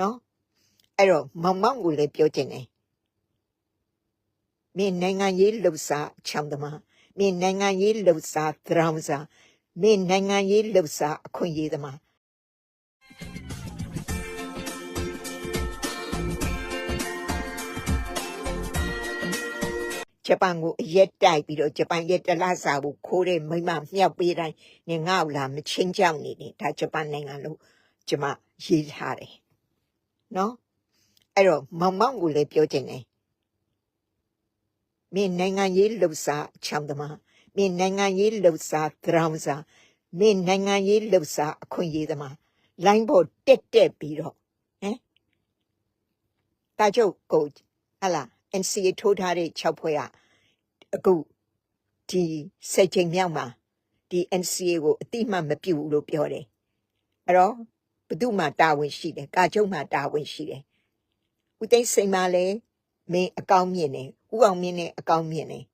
နော်အဲ့တော့မောင်မောင်ကိုလည်းပြောချင်တယ်မင်းနိုင်ငံရေးလှုပ်ရှားချောင်းသမားမင်းနိုင်ငံရေးလှုပ်ရှားသရောင်းစားမင်းနိုင်ငံရေးလှုပ်ရှားအခွင့်အရေးသမားဂျပန်ကိုအရက်တိုက်ပြီးတော့ဂျပန်ရဲ့တလားစာကိုခိုးတဲ့မိမမြောက်ပေးတိုင်းနင်ငါ့ကိုလာမချင်းကြောက်နေနေဒါဂျပန်နိုင်ငံလို့ကျမရေးထားတယ် နော်အဲ့တော့မောင်မောင်ကိုလည်းပြောချင်တယ်မင်းနိုင်ငံရေးလှုပ်ရှားချောင်းသမားမင်းနိုင်ငံရေးလှုပ်ရှားသရောင်းစားမင်းနိုင်ငံရေးလှုပ်ရှားအခွင့်အရေးသမားလိုင်းပေါ်တက်တက်ပြီးတော့ဟမ်တာကျုပ်ကိုဟလာ NCA ထိုးထားတဲ့6ဖွဲ့ကအခုဒီစက်ချိန်မြောက်မှာဒီ NCA ကိုအတိအမှတ်မပြုဘူးလို့ပြောတယ်အဲ့တော့ ဘသူမှတာဝန်ရှိတယ်ကာချုပ်မှတာဝန်ရှိတယ်ဦးသိန်းစိန်မှလည်းမင်းအကောင်းမြင်တယ်ဦးအောင်မြင့်နဲ့အကောင်းမြင်တယ်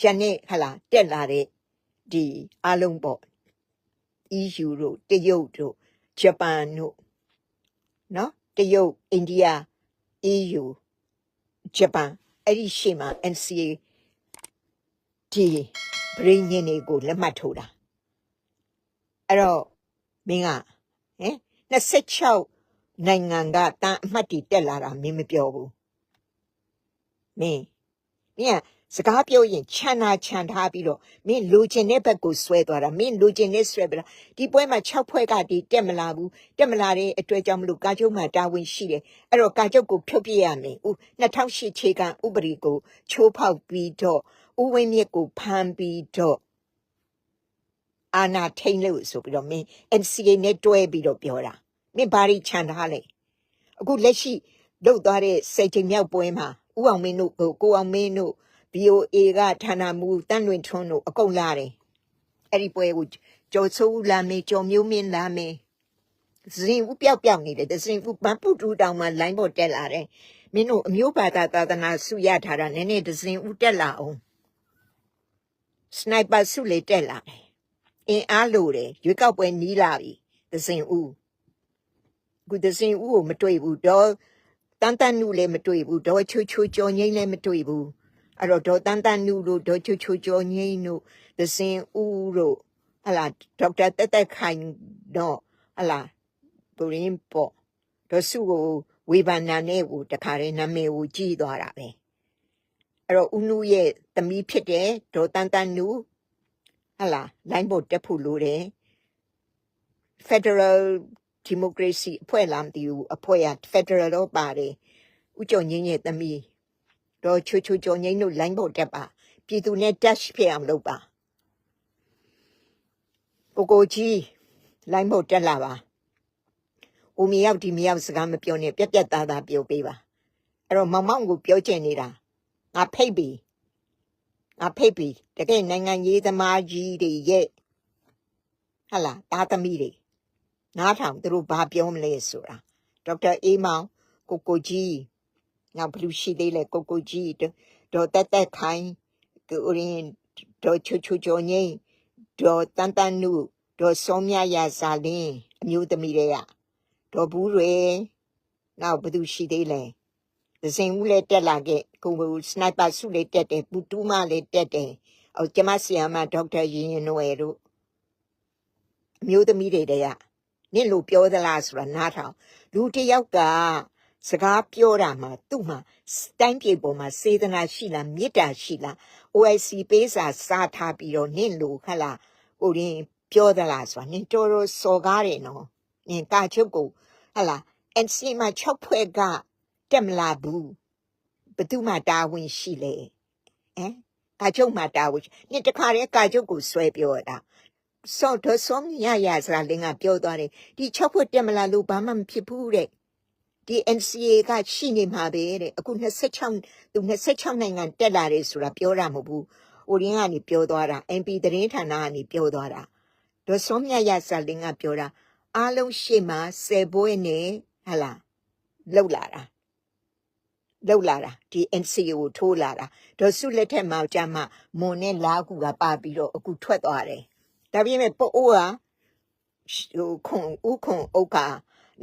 ဂျန်နဲ့ဟလာတက်လာတဲ့ဒီအားလုံးပေါ့ EU တို့တရုတ်တို့ဂျပန်တို့နော်တရုတ်အိန္ဒိယ EU ဂျပန်အဲ့ဒီရှေ့မှာ NCA ဒီဗြိညင်တွေကိုလက်မှတ်ထိုးတာအဲ့တော့မင်းကဟင် 26နိုင်ငံကတန်အမှတ်တီတက်လာတာမင်းမပြောဘူးမင်းမင်းကစကားပြောရင်ခြံနာခြံထားပြီးတော့မင်းလူကျင်တဲ့ဘက်ကိုဆွဲသွားတာမင်းလူကျင်တဲ့ဆွဲပြတာဒီပွဲမှာ6ဖွဲ့ကဒီတက်မလာဘူးတက်မလာတဲ့အတွက်ကြောင့်မလို့ကာချုပ်မှတာဝန်ရှိတယ်အဲ့တော့ကာချုပ်ကိုဖြုတ်ပြရမယ်ဦး2008ခြေကဥပဒေကိုချိုးဖောက်ပြီးတော့ဦးဝင်းမြင့်ကိုဖမ်းပြီးတော့အာနာထိန်လို့ဆိုပြီးတော့မင်း NCA နဲ့တွဲပြီးတော့ပြောတာ မင်းဘာတွေခြံထားလဲအခုလက်ရှိလုတ်သွားတဲ့စိတ်ချိန်မြောက်ပွဲမှာဦးအောင်မင်းတို့ဟိုကိုအောင်မင်းတို့ BOA ကဌာနမူတန်းလွင်ထွန်းတို့အကုန်လာတယ်အဲ့ဒီပွဲကိုကျော်စိုးဦးလာမေကျော်မျိုးမင်းလာမေဇင်ဦးပျောက်ပျောက်နေတယ်ဇင်ဦးဘန်ပုတူတောင်မှာလိုင်းပေါ်တက်လာတယ်မင်းတို့အမျိုးဘာသာသာသနာဆုရထားတာနည်းနည်းဒဇင်ဦးတက်လာအောင်စနိုက်ပါဆုလေးတက်လာတယ်အင်အားလို့တယ်ရွေးကောက်ပွဲနီးလာပြီဒဇင်ဦး ခုဒဇင်ဦးကိုမတွေ့ဘူးတော့တန်တန်နုလည်းမတွေ့ဘူးတော့ချူချူကြော်ငိမ့်လည်းမတွေ့ဘူးအဲ့တော့ဒေါ်တန်တန်နုတို့ဒေါ်ချိုချိုကျော်ငိမ့်တို့သစင်ဦးတို့ဟလာဒေါက်တာတက်တက်ခိုင်တော့ဟလာဘရင်းပေါ့ဒေါ်စုကိုဝေဘာနာနဲ့ကိုတခါတည်းနာမည်ကိုကြည်သွားတာပဲအဲ့တော့ဦးနုရဲ့သမီးဖြစ်တဲ့ဒေါ်တန်တန်နုဟလာလိုင်းဘုတ်တက်ဖို့လိုတယ် Federal Democracy အဖွဲ့လားမသိဘူးအဖွဲ့က Federal တော့ပါတယ်ဦးကျော်ငင်းရဲ့သမီးတော့ချူချူကြော်ငိမ့်တို့လိုင်းဖို့တက်ပါပြည်သူနဲ့ dash ဖြစ်အောင်လုပ်ပါကိုကိုကြီးလိုင်းဖို့တက်လာပါဦးမရောက်ဒီမရောက်စကားမပြောနဲ့ပြက်ပြက်သားသားပြောပေးပါအဲ့တော့မောင်မောင်ကိုပြောချင်နေတာငါဖိတ်ပြီငါဖိတ်ပြီတကယ်နိုင်ငံရေးသမားကြီးတွေရဲ့ဟလာတာသမီတွေ နားထောင်သူတို့ဘာပြောမလဲဆိုတာဒေါက်တာအေးမောင်ကိုကိုကြီးနောက်ဘလူးရှိသေးလဲကိုကိုကြီးဒေါ်တက်တက်ခိုင်ကိုရင်ဒေါ်ချူချူကျော်ငိမ့်ဒေါ်တန်တန်နုဒေါ်စောမြရဇာလင်းအမျိုးသမီးတွေကဒေါ်ဘူးတွေနောက်ဘသူရှိသေးလဲဒဇင်ဦးလည်းတက်လာခဲ့ကိုစနိုက်ပါစုလည်းတက်တယ်ပူတူးမလည်းတက်တယ်အော်ကျမဆီယာမဒေါက်တာရင်ရင်နွယ်တို့အမျိုးသမီးတွေတည်းက နင့်လို့ပြောသလားဆိုတာနားထောင်လူတစ်ယောက်ကစကားပြောတာမှာသူ့မှာတိုင်းပြည်ပေါ်မှာစေတနာရှိလားမေတ္တာရှိလား OIC ပေးစာစားထားပြီးတော့နင့်လို့ဟလာဟိုရင်ပြောသလားဆိုတာနင်တော်တော်စော်ကားတယ်နော်နင်ကာချုပ်ကိုဟလာ NC မှာ6ဖွဲ့ကတက်မလာဘူးဘယ်သူမှတာဝန်ရှိလေဟမ်ကာချုပ်မှတာဝန်ရှိနင်တခါတည်းကာချုပ်ကိုဆွဲပြောတာ စောတော့စောမြရရစရာလင်းကပြောသွားတယ်ဒီ6ဖွဲ့တက်မလာလို့ဘာမှမဖြစ်ဘူးတဲ့ဒီ NCA ကရှိနေမှာပဲတဲ့အခု26သူ26နိုင်ငံတက်လာတယ်ဆိုတာပြောတာမဟုတ်ဘူး။ဟိုရင်းကနေပြောသွားတာ MP သတင်းဌာနကနေပြောသွားတာဒေါ်စောမြရစာလင်းကပြောတာအားလုံးရှေ့မှာ10ဘွဲနဲ့ဟလာလောက်လာတာလောက်လာတာဒီ NCA ကိုထိုးလာတာဒေါ်စုလက်ထက်မှာကြာမှမွန်နဲ့လာကူကပါပြီးတော့အခုထွက်သွားတယ် ဒါပေမဲ့ပို့အိုးကဟိုခွန်ဥခွန်ဥက္ကာ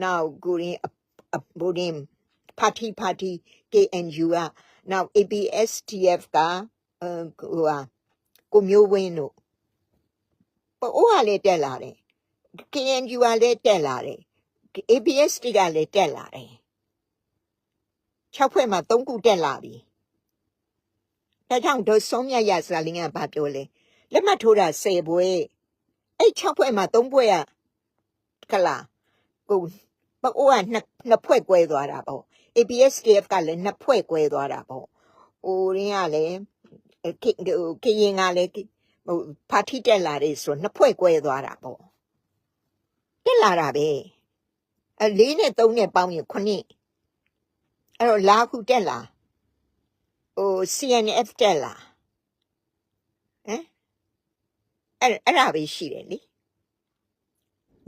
နောက်ကိုရင်ဘိုဒင်းပါတီပါတီ KNU ကနောက် ABSTF ကဟိုဟာကိုမျိုးဝင်းတို့ဟိုဟာလည်းတက်လာတယ် KNU ကလည်းတက်လာတယ် ABST ကလည်းတက်လာတယ်6ဖွဲ့မှာ3ခုတက်လာပြီဒါကြောင့်ဒေါ်ဆုံးမြတ်ရစလင်းကဘာပြောလဲလက်မှတ်ထိုးတာ10ဘွဲ အဲ့6ဖွဲ့မှာ3ဘွဲကခလာကိုပအိုးကနှစ်နှစ်ဖွဲ့ကွဲသွားတာပေါ့ ABSDF ကလည်းနှစ်ဖွဲ့ကွဲသွားတာပေါ့ဟိုရင်းကလည်းကိကရင်ကလည်းဟိုပါတီတက်လာတယ်ဆိုနှစ်ဖွဲ့ကွဲသွားတာပေါ့တက်လာတာပဲအလေးနဲ့သုံးနဲ့ပေါင်းရင်ခုနှစ်အဲ့တော့လာခုတက်လာဟို CNF တက်လာဟမ် အဲ့အဲ့ဒါပဲရှိတယ်လေ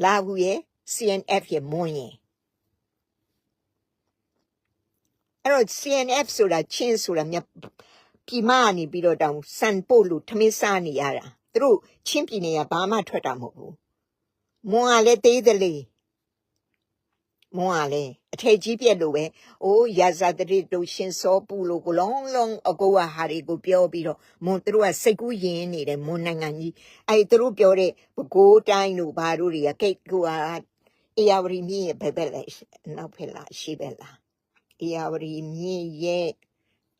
လာခုရဲ့ CNF ရဲ့မွန်းရင်အဲ့တော့ CNF ဆိုတာချင်းဆိုတာမြတ်ပြည်မကနေပြီးတော့တောင်စံပို့လို့ထမင်းစားနေရတာသူတို့ချင်းပြည်နယ်ကဘာမှထွက်တာမဟုတ်ဘူးမွန်းကလည်းသေးတယ်လေ မွန်းကလည်းအထက်ကြီးပြက်လို့ပဲအိုးရာဇာတရတို့ရှင်စောပူလို့ကိုလုံးလုံးအကိုကဟာတွေကိုပြောပြီးတော့မွန်းသူတို့ကစိတ်ကူးယဉ်နေတယ်မွန်းနိုင်ငံကြီးအဲ့သူတို့ပြောတဲ့ဘကိုးတိုင်းတို့ဘာတို့တွေကကိတ်ကူဟာအေယာဝရီမြင့်ရဲ့ဘယ်ဘက်လဲနောက်ဖက်လားရှေ့ဘက်လားအေယာဝရီမြင့်ရဲ့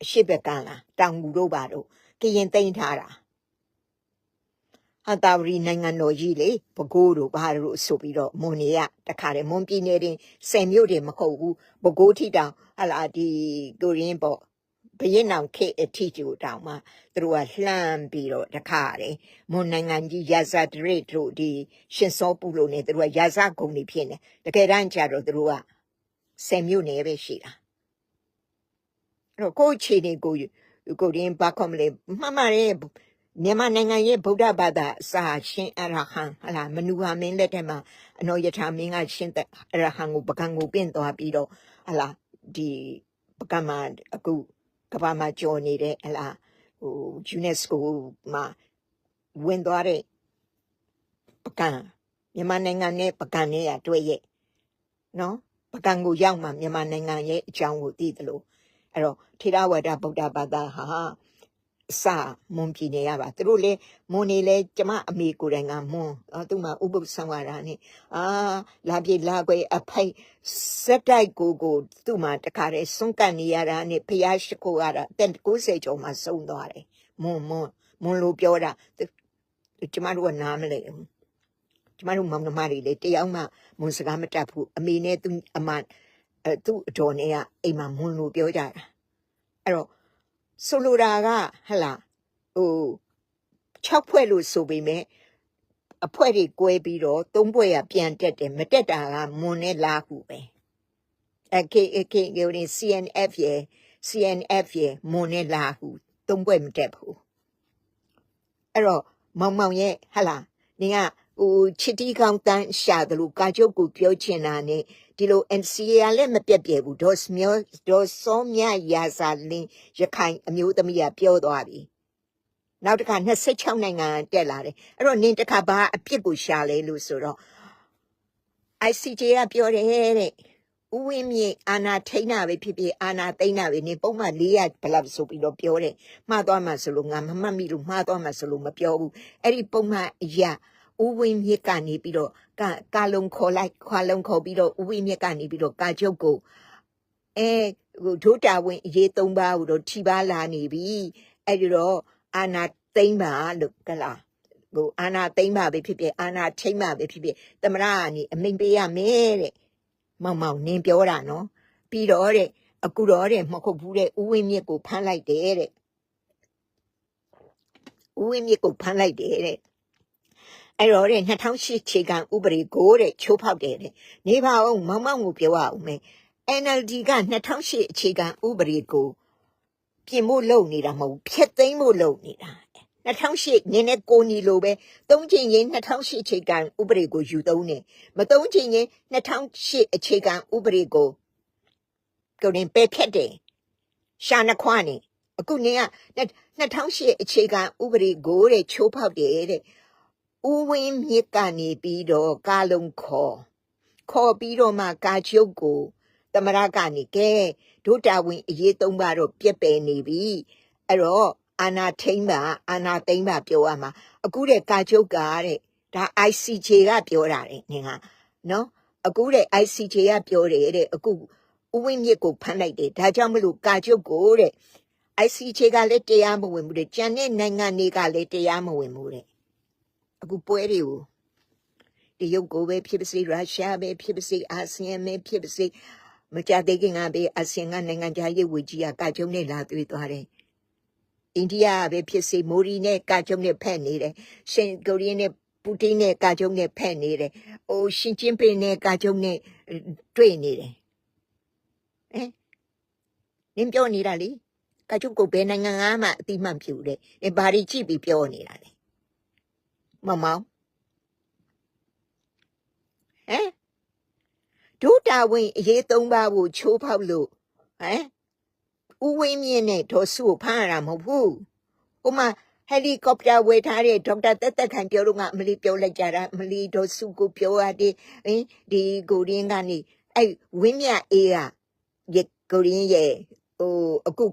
အရှိဘက်ကလားတောင်ကူတို့ဘာတို့ကရင်သိမ်းထားတာ ဟာတာဝရီနိုင်ငံတော်ကြီးလေဘကိုးတို့ဘာတို့ဆိုပြီးတော့မွန်နေရတခါတည်းမွန်ပြည်နယ်တင်ဆယ်မြို့တင်မဟုတ်ဘူးဘကိုးထီတောင်ဟလာဒီကိုရင်းပေါ့ဘရင်နောင်ခေတ်အထီကျူတောင်မှသူတို့ကလှမ်းပြီးတော့တခါတည်းမွန်နိုင်ငံကြီးရာဇာဒရိတ်တို့ဒီရှင်စောပူလို့နေသူတို့ကရာဇဂုံနေဖြစ်နေတကယ်တမ်းကျတော့သူတို့ကဆယ်မြို့နယ်ပဲရှိတာအဲ့တော့ကိုယ့်အခြေအနေကိုကိုရင်းဘာကောမလဲမှန်ပါတယ် မြန်မာနိုင်ငံရဲ့ဗုဒ္ဓဘာသာအစာရှင်အရဟံဟလာမနူဟာမင်းလက်ထက်မှာအနောယထာမင်းကရှင်အရဟံကိုပကံကိုပင့်သွားပြီးတော့ဟလာဒီပကံမှာအခုကဘာမှာကြော်နေတဲ့ဟလာဟို UNESCO မှာဝင်သွားတဲ့ပကံမြန်မာနိုင်ငံနဲ့ပကံနဲ့ရတွေ့ရဲ့နော်ပကံကိုရောက်မှမြန်မာနိုင်ငံရဲ့အကြောင်းကိုသိတယ်လို့အဲ့တော့ထေရဝါဒဗုဒ္ဓဘာသာဟာ အစမွန်ပြည်နေရပါသူတို့လေမွန်နေလေကျမအမေကိုယ်တိုင်ကမွန်အော်သူမှဥပုပ်ဆံဝါဒနဲ့အာလာပြေလာကွယ်အဖိုက်စက်တိုက်ကိုကိုသူ့မှာတခါတည်းစွန့်ကန်နေရတာနဲ့ဖျားရှိခိုးရတာအသက်90ကျော်မှဆုံးသွားတယ်မွန်မွန်မွန်လို့ပြောတာသူကျမတို့ကနားမလဲဘူးကျမတို့မောင်နှမတွေလေတယောက်မှမွန်စကားမတတ်ဘူးအမေနဲ့သူအမအဲသူ့အတော်နဲ့ကအိမ်မှာမွန်လို့ပြောကြတာအဲ့တော့ ဆိုလိုတာကဟလာဟို6ဖွဲ့လို့ဆိုပေမဲ့အဖွဲတွေ꿰ပြီးတော့သုံးဖွဲ့ကပြန်တက်တယ်မတက်တာကမွန်နဲ့လာခုပဲအကေအကေကိုရင် CNF ရဲ့ CNF ရဲ့မွန်နဲ့လာခုသုံးဖွဲ့မတက်ဘူးအဲ့တော့မောင်မောင်ရဲ့ဟလာနင်ကဟိုချစ်တီကောင်းတန်းရှာတယ်လို့ကာကျုပ်ကိုပြောချင်တာနဲ့ ဒီလို NCA ကလည်းမပြတ်ပြဲဘူးဒေါ်စမျိုးဒေါ်စောမြရာဇာလင်းရခိုင်အမျိုးသမီးကပြောသွားပြီနောက်တစ်ခါ26နိုင်ငံတက်လာတယ်အဲ့တော့နင်တစ်ခါဘာအပြစ်ကိုရှာလဲလို့ဆိုတော့ ICJ ကပြောတယ်တဲ့ဥဝင်းမြေအာနာထိန်တာပဲဖြစ်ဖြစ်အာနာသိမ့်တာပဲနေပုံမှန်400ဘလောက်ဆိုပြီးတော့ပြောတယ်မှားသွားမှဆိုလို့ငါမမှတ်မိလို့မှားသွားမှဆိုလို့မပြောဘူးအဲ့ဒီပုံမှန်အရာ ဥဝင်းမြစ်ကနေပြီးတော့ကကာလုံခေါ်လိုက်ခွာလုံခေါ်ပြီးတော့ဥဝင်းမြစ်ကနေပြီးတော့ကာကျုပ်ကိုအဲဟိုဒုတာဝင်အရေးသုံးပါးကိုတော့ထိပါလာနေပြီအဲ့ဒီတော့အာနာသိမ့်ပါလို့ကလားဟိုအာနာသိမ့်ပါပဲဖြစ်ဖြစ်အာနာထိမ့်ပါပဲဖြစ်ဖြစ်သမရကနေအမိန်ပေးရမယ်တဲ့မောင်မောင်နင်းပြောတာနော်ပြီးတော့တဲ့အခုတော့တဲ့မဟုတ်ဘူးတဲ့ဥဝင်းမြစ်ကိုဖမ်းလိုက်တယ်တဲ့ဥဝင်းမြစ်ကိုဖမ်းလိုက်တယ်တဲ့ အဲ့တော့တဲ့2008ခြေကံဥပဒေကိုတဲ့ချိုးဖောက်တယ်တဲ့နေပါအောင်မောင်မောင်ကိုပြောရအောင်မယ် NLD က2008အခြေခံဥပဒေကိုပြင်ဖို့လုပ်နေတာမဟုတ်ဘူးဖျက်သိမ်းဖို့လုပ်နေတာ2008နင်းနဲ့ကိုနီလိုပဲသုံးချိန်ရင်2008အခြေခံဥပဒေကိုယူသုံးတယ်မသုံးချိန်ရင်2008အခြေခံဥပဒေကိုကိုရင်ပဲဖြတ်တယ်ရှာနှခွနေအခုနင်းက2008အခြေခံဥပဒေကိုတဲ့ချိုးဖောက်တယ်တဲ့ ဥဝင်းမြစ်ကနေပြီးတော့ကာလုံခေါ်ခေါ်ပြီးတော့မှကာချုပ်ကိုသမရကနေကဲဒုတာဝင်အရေးသုံးပါတော့ပြက်ပယ်နေပြီအဲ့တော့အာနာထိမ့်ပါအာနာသိမ့်ပါပြောရမှာအခုတဲ့ကာချုပ်ကတဲ့ဒါ ICJ ကပြောတာတဲ့နင်ကနော်အခုတဲ့ ICJ ကပြောတယ်တဲ့အခုဥဝင်းမြစ်ကိုဖမ်းလိုက်တယ်ဒါကြောင့်မလို့ကာချုပ်ကိုတဲ့ ICJ ကလည်းတရားမဝင်ဘူးတဲ့ကျန်တဲ့နိုင်ငံတွေကလည်းတရားမဝင်ဘူးတဲ့ အခုပွဲတွေကိုတရုတ်ကိုပဲဖြစ်ပါစေရုရှားပဲဖြစ်ပါစေအာဆီယံပဲဖြစ်ပါစေမကြသေးခင်ကပဲအာဆီယံကနိုင်ငံခြားရေးဝန်ကြီးကကာချုပ်နဲ့လာတွေ့သွားတယ်အိန္ဒိယကပဲဖြစ်စေမိုရီနဲ့ကာချုပ်နဲ့ဖက်နေတယ်ရှင်ကိုရီးယားနဲ့ပူတင်နဲ့ကာချုပ်နဲ့ဖက်နေတယ်။အိုရှင်ကျင်းပင်နဲ့ကာချုပ်နဲ့တွေ့နေတယ်။ဟမ်နင်ပြောနေတာလေကာချုပ်ကိုဘယ်နိုင်ငံကမှအတိမတ်ပြူတယ်။နင်ဘာတွေကြည့်ပြီးပြောနေတာလဲ။ မမောင်ဟမ်ဒုတာဝင်အရေးသုံးပါးကိုချိုးဖောက်လို့ဟမ်ဥဝင်းမြင့်နဲ့ဒေါ်စုကိုဖမ်းရတာမဟုတ်ဘူး။ဟိုမှာဟယ်လီကော်ပတာဝယ်ထားတဲ့ဒေါက်တာတက်တက်ခိုင်ပြောလို့ကအမလီပြောလိုက်ကြတာအမလီဒေါ်စုကိုပြောရတယ်ဟင်ဒီကိုရင်းကနေအဲ့ဝင်းမြအေးကရကိုရင်းရဲ့ဟိုအခု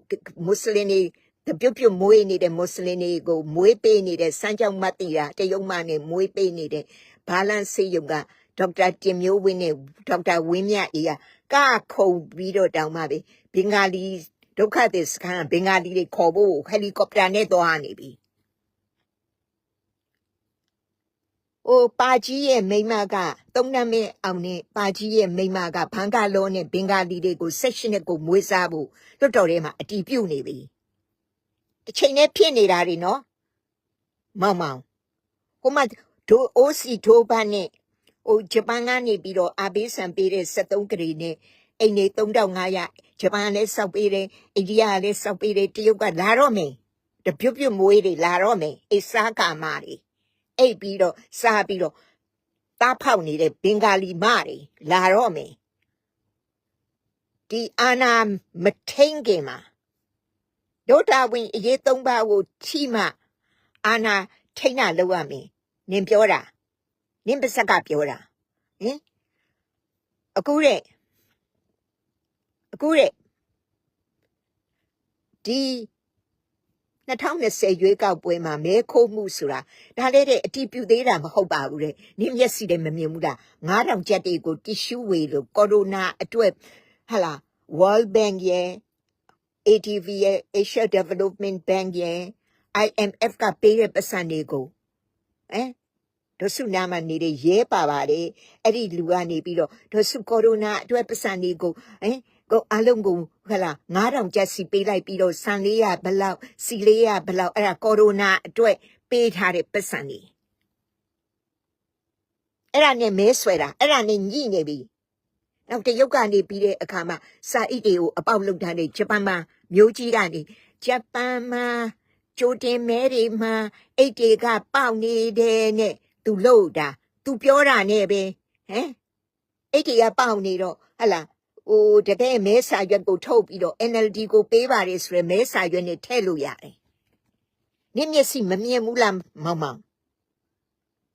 မွတ်စလင်တွေ တပြုတ်ပြုတ်မွေးနေတဲ့မွတ်စလင်တွေကိုမွေးပေးနေတဲ့စမ်းကြောင်းမတ်တီတာတရုတ်မနဲ့မွေးပေးနေတဲ့ဘာလန်ဆေးရုံကဒေါက်တာတင်မျိုးဝင်းနဲ့ဒေါက်တာဝင်းမြအေးကကခုံပြီးတော့တောင်းပါပြီဘင်္ဂါလီဒုက္ခသည်စခန်းကဘင်္ဂါလီတွေခေါ်ဖို့ဟယ်လီကော်ပတာနဲ့သွားနေပြီ။အိုပါကြီးရဲ့မိန်းမကသုံးနမ်းမင်းအောင်နဲ့ပါကြီးရဲ့မိန်းမကဘန်ကလောနဲ့ဘင်္ဂါလီတွေကိုဆက်ရှင်နဲ့ကိုမွေးစားဖို့တွတ်တော်ထဲမှာအတီးပြုတ်နေပြီ။ တစ်ချိန်နဲ့ဖြစ်နေတာတွေနော်။မောင်မောင်ဟိုမှာဒိုအိုစီဒိုဘန်နဲ့ဟိုဂျပန်ကနေပြီးတော့အာဘေးဆန်ပေးတဲ့73ကလေးနဲ့အိမ်နေ3500ဂျပန်လည်းစောက်ပေးတယ်အိန္ဒိယလည်းစောက်ပေးတယ်တရုတ်ကလာတော့မယ်တပြုတ်ပြုတ်မွေးတွေလာတော့မယ်အိစားကာမတွေအိပ်ပြီးတော့စားပြီးတော့တားဖောက်နေတဲ့ဘင်္ဂါလီမတွေလာတော့မယ်ဒီအာနာမထိန်ခင်မှာ ဒုတာဝင်အရေးသုံးပါးကိုချိမှအာနာထိန်တာလောက်ရမယ်နင်ပြောတာနင်ပါစက်ကပြောတာဟင်အခုတဲ့အခုတဲ့ဒီ2020ရွေးကောက်ပွဲမှာမဲခိုးမှုဆိုတာဒါလည်းတဲ့အတီးပြူသေးတာမဟုတ်ပါဘူးတဲ့နင်းမျက်စိနဲ့မမြင်ဘူးလား9000ကျပ်တွေကိုတီရှူးဝေလို့ကိုရိုနာအတွက်ဟာလာ World Bank ရဲ့ ATV ရဲ့ Asia Development Bank ရဲ့ IMF ကပေးတဲ့ပတ်စံတွေကိုဟမ်ဒုစုနာမနေတဲ့ရဲပါပါတယ်အဲ့ဒီလူကနေပြီးတော့ဒုစုကိုရိုနာအတွက်ပတ်စံတွေကိုဟမ်ကိုအလုံးကိုဟလာ9000ကျပ်စီပေးလိုက်ပြီးတော့ဆန်လေးရဘလောက်စီလေးရဘလောက်အဲ့ဒါကိုရိုနာအတွက်ပေးထားတဲ့ပတ်စံတွေအဲ့ဒါနဲ့မဲဆွဲတာအဲ့ဒါနဲ့ညှိနေပြီနောက်တရုတ်ကနေပြီးတဲ့အခါမှာစာအိတ်တွေကိုအပေါက်လုပ်ထားတဲ့ဂျပန်မှာ မျိုးကြီးကနေဂျပန်မှာကြိုတင်မဲတွေမှာအိတ်တွေကပေါက်နေတယ်နဲ့သူလို့တာသူပြောတာနဲ့ပဲဟမ်အိတ်တွေကပေါက်နေတော့ဟလာဟိုတကယ်မဲစာရွက်ကိုထုတ်ပြီးတော့ NLD ကိုပေးပါတယ်ဆိုရယ်မဲစာရွက်နဲ့ထည့်လို့ရတယ်။နင့်မျက်စိမမြင်ဘူးလားမောင်မောင်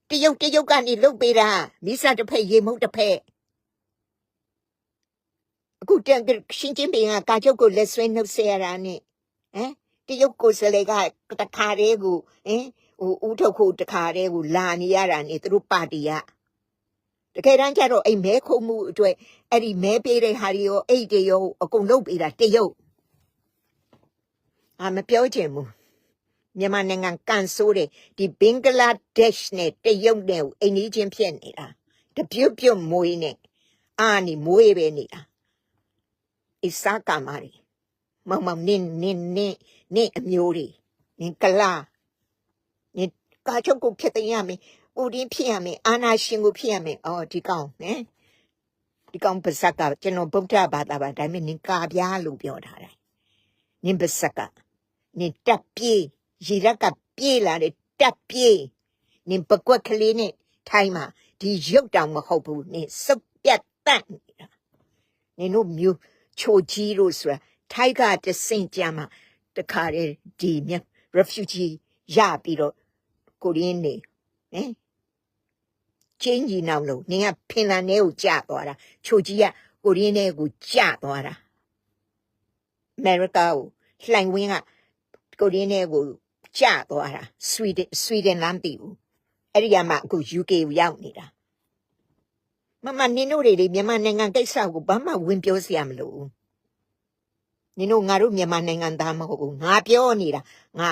တရုတ်တရုတ်ကနေလုတ်ပေးတာမိစားတစ်ဖက်ရေမုတ်တစ်ဖက်အခု တန်ရှင်ချင်းပင်ကကာချုပ်ကိုလက်ဆွဲနှုတ်ဆက်ရတာနဲ့ဟမ်တရုတ်ကိုစလေကတခါတည်းကိုဟင်ဟိုဥထုတ်ခုတခါတည်းကိုလာနေရတာနဲ့သူတို့ပါတီကတကယ်တမ်းကျတော့အဲ့မဲခုံမှုအတွက်အဲ့ဒီမဲပေးတဲ့ဟာတွေရောအိတ်တွေရောအကုန်လုတ်ပေးတာတရုတ်အာမပြောချင်ဘူးမြန်မာနိုင်ငံကန်ဆိုးတယ်ဒီဘင်္ဂလားဒေ့ရှ်နဲ့တရုတ်နဲ့အိမ်ကြီးချင်းဖြစ်နေတာတပြုတ်ပြုတ်မွေးနဲ့အာနီမွေးပဲနေတာ အစ္စာကာမာရီမမနင်းနင်းနင်းနင်းအမျိုးတွေနင်းကလာနင်းကာချုပ်ကိုဖြစ်သိရမယ်ဦးရင်းဖြစ်ရမယ်အာနာရှင်ကိုဖြစ်ရမယ်အော်ဒီကောင်ဟမ်ဒီကောင်ပါဇက်ကကျွန်တော်ဗုဒ္ဓဘာသာပါဒါပေမဲ့နင်ကာပြားလို့ပြောထားတယ်နင်ပါဇက်ကနင်တက်ပြေးရေရက်ကပြေးလာတယ်တက်ပြေးနင်ပကွက်ကလေးနဲ့ထိုင်းမှာဒီရုပ်တောင်မဟုတ်ဘူးနင်စုပ်ပြတ်တတ်နေတာနင်တို့မျိုး ချိုကြီးလို့ဆိုတာထိုက်ကတဆင့်ကြမှာတခါတည်းဒီမြ refugee ရပြီးတော့ကိုရင်းနေဟင်ချင်းကြီးနောက်လို့နင်ကဖင်လန်ထဲကိုကြာသွားတာချိုကြီးကကိုရင်းနဲ့ကိုကြသွားတာအမေရိကကိုလှိုင်ဝင်းကကိုရင်းနဲ့ကိုကြသွားတာဆွီဒင်ဆွီဒင်လမ်းတည်ဘူးအဲ့ဒီကမှအခု UK ကိုရောက်နေတာ မမနင်တို့တွေလေမြန်မာနိုင်ငံကိစ္စကိုဘာမှဝင်ပြောစရာမလိုဘူးနင်တို့ငါတို့မြန်မာနိုင်ငံသားမဟုတ်ဘူးငါပြောနေတာငါ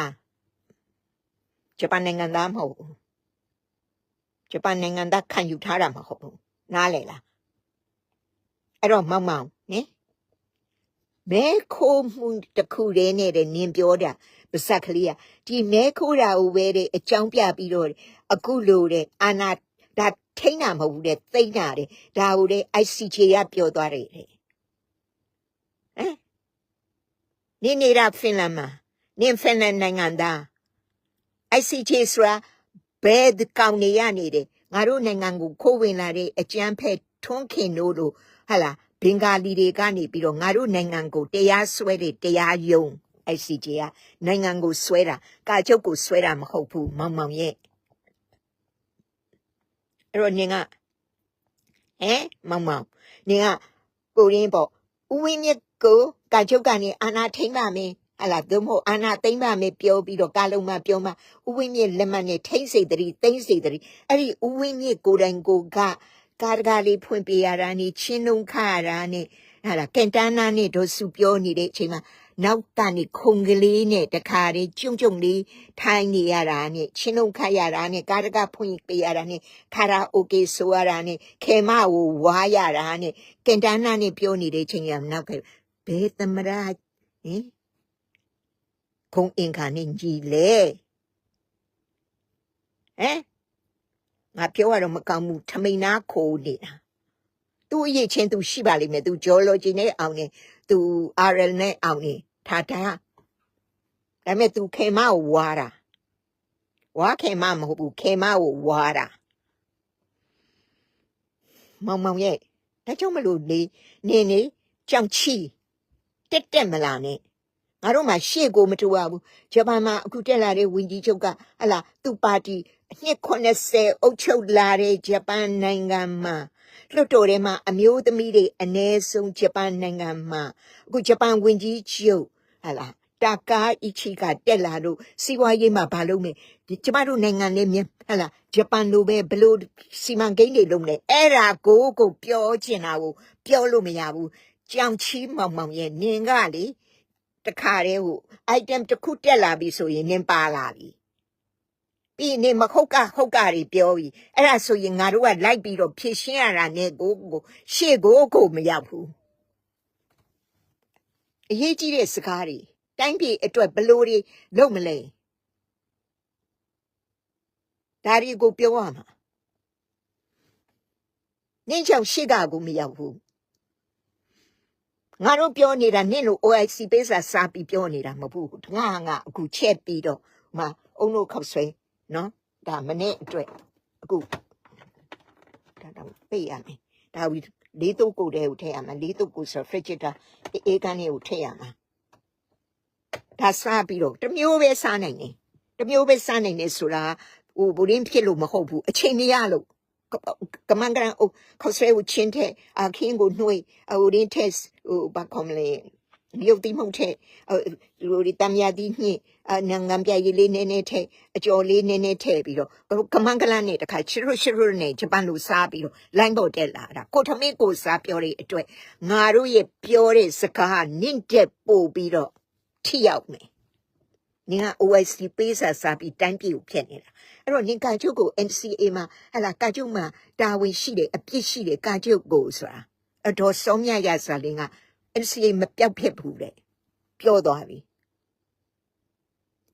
ဂျပန်နိုင်ငံသားမဟုတ်ဘူးဂျပန်နိုင်ငံသားခံယူထားတာမဟုတ်ဘူးနားလေလားအဲ့တော့မောင်မောင်နင်မဲခိုးမှုတစ်ခုတည်းနဲ့တဲ့နင်ပြောတာပါစက်ကလေးကဒီမဲခိုးတာကိုပဲတဲ့အကြောင်းပြပြီးတော့အခုလိုတဲ့အာနာဒါ ထိန်းတာမဟုတ်ဘူးတဲ့သိမ့်တာတဲ့ဒါကိုတဲ့ ICJ ကပြောသွားတယ်တဲ့ဟမ်နင်နေတာဖင်လန်မှာနင်ဖင်လန်နိုင်ငံသား ICJ ဆိုတာဘယ်ဒီကောင်နေရနေတယ်ငါတို့နိုင်ငံကိုခိုးဝင်လာတဲ့အကြမ်းဖက်ထွန်းခင်တို့လိုဟာလာဘင်္ဂါလီတွေကနေပြီးတော့ငါတို့နိုင်ငံကိုတရားစွဲတဲ့တရားရုံး ICJ ကနိုင်ငံကိုစွဲတာကာချုပ်ကိုစွဲတာမဟုတ်ဘူးမောင်မောင်ရဲ့ အဲ့တော့နင်ကဟမ်မောင်မောင်နင်ကကိုရင်းပေါ့ဦးဝင်းမြစ်ကိုကာချုပ်ကနေအာနာထိမ့်ပါမယ်ဟလာသို့မဟုတ်အာနာသိမ့်ပါမယ်ပြောပြီးတော့ကာလုံမပြောမှဦးဝင်းမြစ်လက်မှတ်နဲ့ထိမ့်စိတ်တရီသိမ့်စိတ်တရီအဲ့ဒီဦးဝင်းမြစ်ကိုယ်တိုင်ကိုကကာတကာလေးဖွင့်ပြရတာနေချင်းလုံးခါရတာနေဟာလာကန်တန်းနာနဲ့တို့စုပြောနေတဲ့အချိန်မှာ နောက်ကနေခုံကလေးနဲ့တခါတည်းကျုံကျုံလေးထိုင်းနေရတာနဲ့ချင်းလုံးခါရတာနဲ့ကာတကဖွင့်ပြရတာနဲ့ခါရာအိုကေဆိုရတာနဲ့ခေမကိုဝါရတာနဲ့ကန်တန်းနာနဲ့ပြောနေတဲ့အချိန်ကနောက်ကဘယ်သမရဟင်ခုံအင်္ခါနဲ့ညီလေဟမ်ငါပြောရတော့မကောင်းဘူးထမိန်နာခိုးနေတာသူ့အရေးချင်းသူရှိပါလိမ့်မယ်သူ geology နဲ့အောင်နေ သူ RL နဲ့အောင်နေထားတာဒါပေမဲ့သူခေမကိုဝါတာဝါခေမမဟုတ်ဘူးခေမကိုဝါတာမောင်မောင်ရဲ့ဒါကြောင့်မလို့နေနေနေကြောင်ချီတက်တက်မလာနဲ့ငါတို့မှရှေ့ကိုမတူရဘူးဂျပန်မှာအခုတက်လာတဲ့ဝင်ကြီးချုပ်ကဟလာသူ့ပါတီအနှစ်80အုပ်ချုပ်လာတဲ့ဂျပန်နိုင်ငံမှာ လွှတ်တော်ထဲမှာအမျိုးသမီးတွေအ ਨੇ ဆုံးဂျပန်နိုင်ငံမှာအခုဂျပန်ဝင်ကြီးချုပ်ဟလာတာကာအီချီကတက်လာလို့စီးပွားရေးမှာဘာလုပ်မလဲဒီကျမတို့နိုင်ငံနဲ့မြဟလာဂျပန်လိုပဲဘလို့စီမံကိန်းတွေလုပ်မလဲအဲ့ဒါကိုကိုပြောချင်တာကိုပြောလို့မရဘူးကြောင်ချီမောင်မောင်ရဲ့နင်ကလေတခါတည်းဟို item တစ်ခုတက်လာပြီဆိုရင်နင်ပါလာပြီ ပြီးနေမဟုတ်ကဟုတ်ကတွေပြောပြီးအဲ့ဒါဆိုရင်ငါတို့ကလိုက်ပြီးတော့ဖြည့်ရှင်းရတာနဲ့ကိုကိုရှေ့ကိုကိုမရောက်ဘူးအရေးကြီးတဲ့စကားတွေတိုင်းပြည်အတွက်ဘလို့တွေလုပ်မလဲဒါတွေကိုပြောရမှာနင်းချောင်ရှေ့ကကိုမရောက်ဘူးငါတို့ပြောနေတာနင့်လို OIC ပေးစာစာပြီးပြောနေတာမဟုတ်ဘူးငါငါအခုချက်ပြီးတော့မအုံတို့ခောက်ဆွဲ နော်ဒါမနေ့အတွက်အခုဒါတော့ပေးရမယ်ဒါဝီလေးတုပ်ကိုတည်းကိုထည့်ရမှာလေးတုပ်ကိုဆို refrigerator အေးကန်းလေးကိုထည့်ရမှာဒါစားပြီးတော့တစ်မျိုးပဲစားနိုင်တယ်တစ်မျိုးပဲစားနိုင်တယ်ဆိုတာဟိုဘူရင်းဖြစ်လို့မဟုတ်ဘူးအချိန်မရလို့ကမန်ကရန်ခေါ်ဆွဲကိုချင်းတဲ့အခင်းကိုနှွေးဟိုရင်းတက်ဟိုဘာခေါမလဲ ရုပ်တိမုံတဲ့ဟိုဒီတမ်ယာဒီညအနငံပြရည်လေးနည်းနည်းထဲအကျော်လေးနည်းနည်းထည့်ပြီးတော့ကမန်ကလန်နဲ့တခါချရွချရွနဲ့ဂျပန်လိုစားပြီးတော့လိုင်းပေါ်တက်လာတာကိုထမင်းကိုစားပြောတဲ့အတွက်ငါတို့ရဲ့ပြောတဲ့စကားနင့်တက်ပို့ပြီးတော့ထိရောက်မယ်နင်က OIC ပေးစာစားပြီးတိုင်းပြည်ကိုဖျက်နေတာအဲ့တော့နင်ကာချုပ်ကို NCA မှာဟလာကာချုပ်မှာတာဝန်ရှိတယ်အပြစ်ရှိတယ်ကာချုပ်ကိုဆိုတာအတော်ဆုံးမြတ်ရစာလင်းက NCA မပြောက်ဖြစ်ဘူးတဲ့ပြောသွားပြီ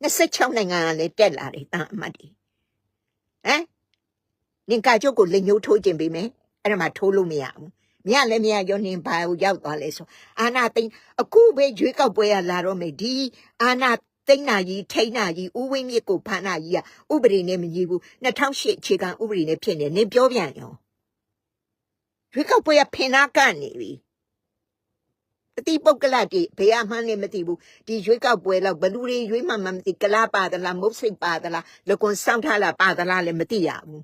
26နိုင်ငံကလည်းတက်လာတယ်တာအမတ်တွေဟမ်နင်ကာချုပ်ကိုလက်ညှိုးထိုးခြင်းပေးမယ်အဲ့ဒါမှထိုးလို့မရဘူးမြလည်းမြရောနင်ဘာကိုရောက်သွားလဲဆိုအာနာသိန်းအခုပဲရွေးကောက်ပွဲရလာတော့မယ်ဒီအာနာသိန်းနာကြီးထိန်းနာကြီးဥဝင်းမြစ်ကိုဖမ်းနာကြီးကဥပဒေနဲ့မညီဘူး2008အခြေခံဥပဒေနဲ့ဖြစ်နေနင်ပြောပြန်ရောရွေးကောက်ပွဲကဖင်နာကနေပြီ အတိပုတ်ကလတိဘယ်အမှန်းလည်းမသိဘူးဒီရွေးကောက်ပွဲတော့ဘလူတွေရွေးမှမသိကလာပါသလားမုတ်စိတ်ပါသလားလကွန်စောင်းထားလားပါသလားလည်းမသိရဘူး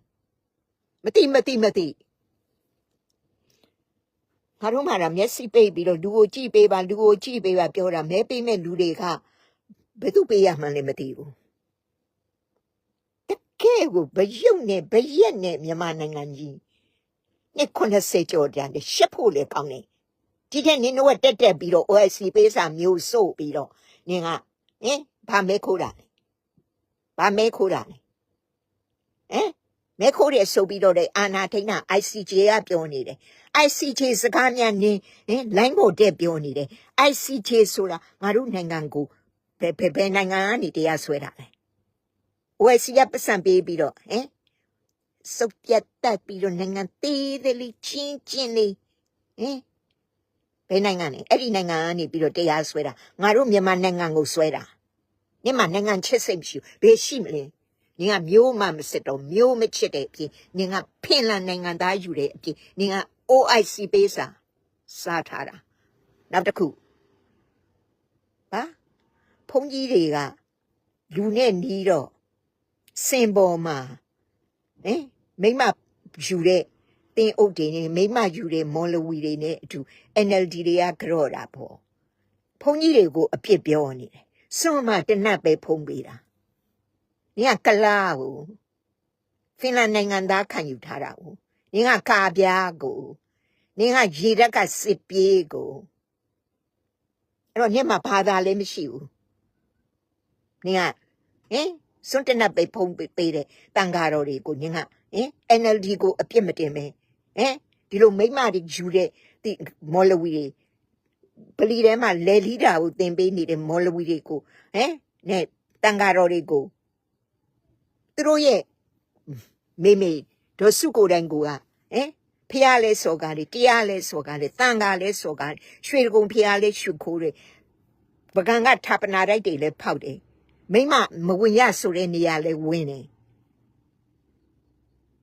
မသိမသိမသိငါတို့မှတော့မျက်စိပိတ်ပြီးတော့လူကိုကြည့်ပေးပါလူကိုကြည့်ပေးပါပြောတာမဲပေးမဲ့လူတွေကဘယ်သူပေးရမှန်းလည်းမသိဘူးတကယ်ကိုဘယုံနဲ့ဘရက်နဲ့မြန်မာနိုင်ငံကြီးနှစ်90ကျော်တန်တယ်ရှက်ဖို့လေကောင်းတယ် ဒီတဲ့နင်တို့ကတက်တက်ပြီးတော့ OIC ပေးစာမျိုးစို့ပြီးတော့နင်ကဟင်ဘာမဲခိုးတာလဲဘာမဲခိုးတာလဲဟမ်မဲခိုးတယ်ဆိုပြီးတော့လေအာနာထိန်နာ ICJ ကပြောနေတယ် ICJ စကားများနင်းဟင်လိုင်းပေါ်တက်ပြောနေတယ် ICJ ဆိုတာငါတို့နိုင်ငံကိုဘယ်ဘယ်ဘယ်နိုင်ငံကနေတရားစွဲတာလဲ OIC ကပတ်စံပေးပြီးတော့ဟင်စုပ်ပြတ်တက်ပြီးတော့နိုင်ငံသေးသေးလေးချင်းချင်းလေးဟင်ဘ ယ်နိုင်ငံလဲအဲ့ဒီနိုင်ငံကနေပြီးတော့တရားစွဲတာငါတို့မြန်မာနိုင်ငံကိုစွဲတာမြန်မာနိုင်ငံချစ်စိတ်မရှိဘူးဘယ်ရှိမလဲနင်ကမျိုးမှမစစ်တော့မျိုးမချစ်တဲ့အပြင်နင်ကဖင်လန်နိုင်ငံသားယူတဲ့အပြင်နင်က OIC ပေးစာစားထားတာနောက်တစ်ခုဟာဘုန်းကြီးတွေကလူနဲ့နီးတော့စင်ပေါ်မှာဟင်မိမယူတဲ့ တင်းအုပ်တွေနဲ့မိမယူတဲ့မော်လဝီတွေနဲ့အတူ NLD တွေကကြော့တာပေါ့ဘုန်းကြီးတွေကိုအပြစ်ပြောနေတယ်စွန့်မှတနတ်ပဲဖုံးပေးတာနင်ကကလားကိုဖင်လန်နိုင်ငံသားခံယူထားတာကိုနင်ကကာပြားကိုနင်ကရေရက်ကစစ်ပြေးကိုအဲ့တော့နင်မှာဘာသာလည်းမရှိဘူးနင်ကဟင်စွန့်တနတ်ပဲဖုံးပေးတဲ့တန်ဃာတော်တွေကိုနင်ကဟင် NLD ကိုအပြစ်မတင်ပဲ ဟင်ဒီလိုမိမတွေယူတဲ့ဒီမော်လဝီတွေပလီထဲမှာလဲလီတာကိုသင်ပေးနေတဲ့မော်လဝီတွေကိုဟမ်နဲ့တန်ဃာတော်တွေကိုသူတို့ရဲ့မိမိဒေါ်စုကိုယ်တိုင်ကိုကဟမ်ဖះလဲစော်ကားလေတရားလဲစော်ကားလေတန်ဃာလဲစော်ကားလေရွှေကုံဖះလဲရှုခိုးတယ်ပကံကဌာပနာတိုက်တွေလဲဖောက်တယ်မိမမဝင်ရဆိုတဲ့နေရာလဲဝင်တယ်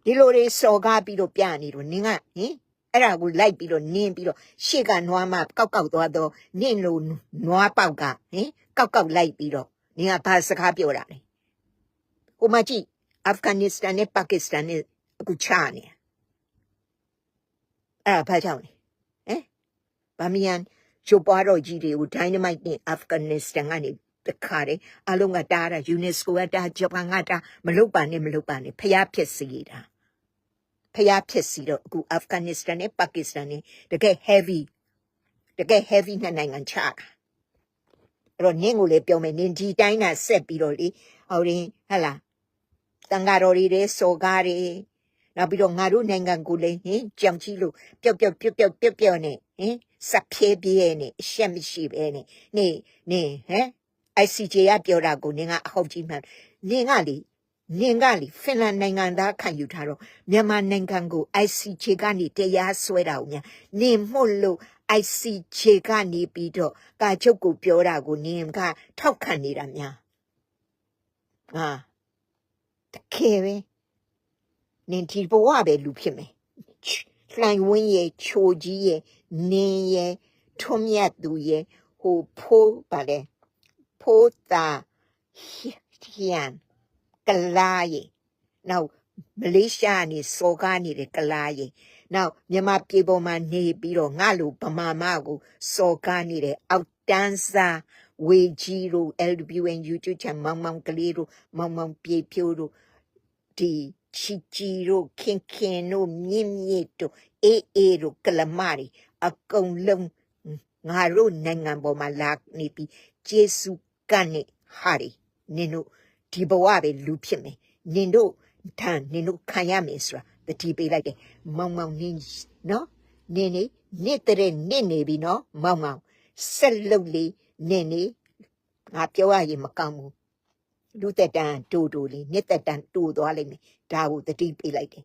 ဒီလိုတွေစော်ကားပြီးတော့ပြနေတော့နင်ကဟင်အဲ့ဒါကိုလိုက်ပြီးတော့နင်းပြီးတော့ရှေ့ကနွားမကောက်ကောက်သွားတော့နင့်လိုနွားပေါက်ကဟင်ကောက်ကောက်လိုက်ပြီးတော့နင်ကဘာစကားပြောတာလဲဟိုမှာကြည့်အာဖဂန်နစ္စတန်နဲ့ပါကစ္စတန်နဲ့အခုချနေအဲ့ဒါဘာကြောင့်လဲဟမ်ဗမီယန်ချိုပွားတော့ကြီးတွေကိုဒိုင်းနမိုက်နဲ့အာဖဂန်နစ္စတန်ကနေတခါတယ်အလုံးကတားတာယူနက်စကိုကတားဂျပန်ကတားမလုတ်ပါနဲ့မလုတ်ပါနဲ့ဖျားဖြစ်စီတာ ဖျားဖြစ်စီတော့အခုအာဖဂန်နစ္စတန်နဲ့ပါကစ္စတန်နဲ့တကယ် heavy တကယ် heavy နဲ့နိုင်ငံချတာအဲ့တော့နင်းကိုလည်းပြောမယ်နင်းဒီတိုင်းကဆက်ပြီးတော့လေဟောရင်ဟဟလာတန်ဃာတော်တွေတဲ့စော်ကားတွေနောက်ပြီးတော့ငါတို့နိုင်ငံကိုလည်းဟင်ကြောင်ကြီးလို့ပျောက်ပျောက်ပျောက်ပျောက်ပျောက်ပျောက်နဲ့ဟင်စပ်ဖြဲပြဲနဲ့အရှက်မရှိပဲနဲ့နေနေဟမ် ICJ ကပြောတာကိုနင်ကအဟုတ်ကြီးမှန်နင်ကလေ နင်ကလေဖင်လန်နိုင်ငံသားခံယူထားတော့မြန်မာနိုင်ငံကို ICJ ကနေတရားစွဲတာကိုများနင်မှုလို့ ICJ ကနေပြီးတော့ကာချုပ်ကိုပြောတာကိုနင်ကထောက်ခံနေတာများဟာတကယ်ပဲနင်ဒီဘဝပဲလူဖြစ်မယ်လှိုင်ဝင်းရဲ့ချိုကြီးရဲ့နင်းရဲ့ထွန်းမြတ်သူရဲ့ဟိုဖိုးပါလေဖိုးတာဟီယန်က လာရီနောက်မလေးရှားကနေစော်ကားနေတဲ့ကလာရီနောက်မြန်မာပြည်ပေါ်မှာနေပြီးတော့ငါလိုဗမာမကိုစော်ကားနေတဲ့အောက်တန်းစားဝေကြီးတို့ LWN YouTube channel မောင်မောင်ကလေးတို့မောင်မောင်ပြေဖြိုးတို့ဒီချီချီတို့ခင်ခင်တို့မြင့်မြင့်တို့အေးအေးတို့ကလမတွေအကုန်လုံးငါတို့နိုင်ငံပေါ်မှာလာနေပြီးကျေးဇူးကနေဟာရီနင်တို့ ဒီဘဝပဲလူဖြစ်မယ်နင်တို့ထန်နင်တို့ခံရမယ်ဆိုတာတတိပေးလိုက်တယ်မောင်မောင်နင်းနော်နင်နေနေ့တဲ့နေ့နေပြီနော်မောင်မောင်ဆက်လုပ်လေးနင်နေငါပြောရရင်မကောင်းဘူးလူသက်တန်တူတူလေးနှစ်သက်တန်တူသွားလိမ့်မယ်ဒါကိုတတိပေးလိုက်တယ်